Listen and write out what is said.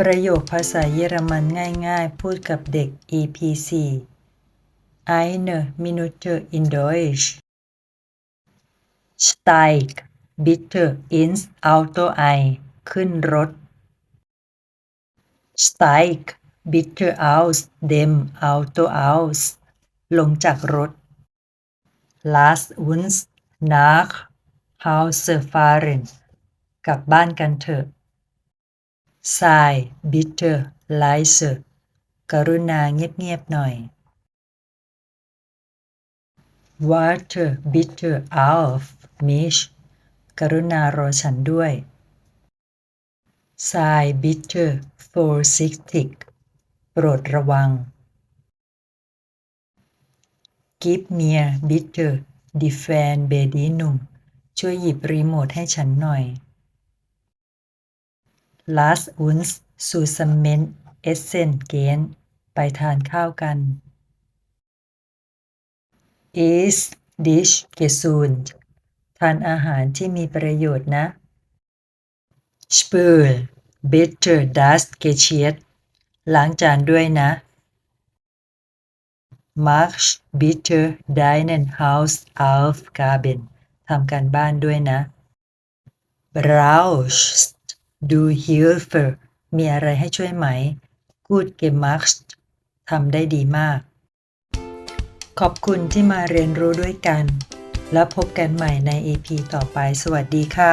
ประโยคภาษาเยอรมันง่าย ๆ พูดกับเด็ก EP 4 Eine Minute in Deutsch Steig bitte ins Auto ein ขึ้นรถ Steig bitte aus dem Auto aus ลงจากรถ Lass uns nach Hause fahren กลับบ้านกันเถอะสายบิตเตอร์ไลเซอร์กรุณาเงียบๆหน่อยว Water bitter out of m i s h กรุณารอฉันด้วยส Sai b i t t e โฟร์ซิก t ิกโปรดระวังกิ Give me bitter ด e f ฟนเบดีนุ่ม ช่วยหยิบรีโมทให้ฉันหน่อย Lasst uns zusammen essen gehen ไปทานข้าวกัน i s dich gesund ทานอาหารที่มีประโยชน์นะ Spül bitte das Geschirr ล้างจานด้วยนะ Mach bitte deinen Hausaufgaben ทำการบ้านด้วยนะ Brauchst ดูฮิล f ฟ์มีอะไรให้ช่วยไหมกูดเกม m าร์ t ทำได้ดีมาก ขอบคุณที่มาเรียนรู้ด้วยกัน แล้วพบกันใหม่ใน EP ต่อไปสวัสดีค่ะ